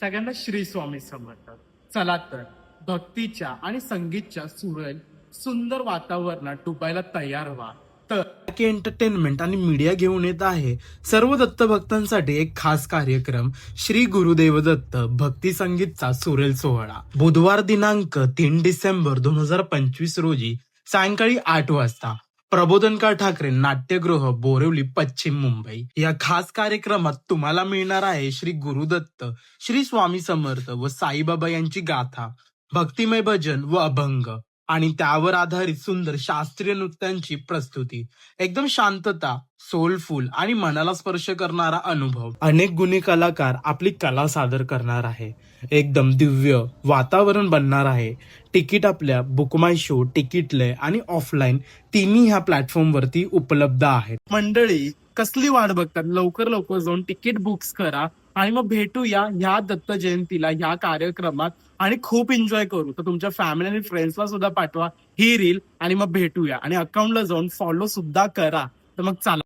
सगळ्यांना श्री स्वामी समजतात चला तर भक्तीच्या आणि संगीतच्या सुरेल सुंदर वातावरणात डुबायला तयार व्हा. तर एंटरटेनमेंट आणि मीडिया घेऊन येत आहे. सर्व दत्त भक्तांसाठी एक खास कार्यक्रम श्री गुरुदेव दत्त भक्ती संगीतचा सुरेल सोहळा. बुधवार दिनांक तीन डिसेंबर दोन हजार पंचवीस रोजी सायंकाळी आठ वाजता. प्रबोधनकार ठाकरे नाट्यगृह बोरिवली पश्चिम मुंबई या खास कार्यक्रमात तुम्हाला मिळणार आहे श्री गुरुदत्त श्री स्वामी समर्थ व साईबाबा यांची गाथा भक्तिमय भजन व अभंग आणि त्यावर आधारित सुंदर शास्त्रीय नृत्यांची प्रस्तुती. एकदम शांतता सोलफुल आणि मनाला स्पर्श करणारा अनुभव. अनेक गुणी कलाकार आपली कला सादर करणार आहे. एकदम दिव्य वातावरण बनणार आहे. तिकीट आपल्या बुकमाय शो तिकीटलय आणि ऑफलाईन तिन्ही ह्या प्लॅटफॉर्म वरती उपलब्ध आहेत. मंडळी कसली वाट बघतात? लवकर लवकर जाऊन तिकीट बुक्स करा आणि मग भेटूया ह्या दत्त जयंतीला ह्या कार्यक्रमात आणि खूप एन्जॉय करू. तर तुमच्या फॅमिली आणि फ्रेंड्सला सुद्धा पाठवा ही रील आणि मग भेटूया. आणि अकाउंटला जाऊन फॉलो सुद्धा करा. तर मग चला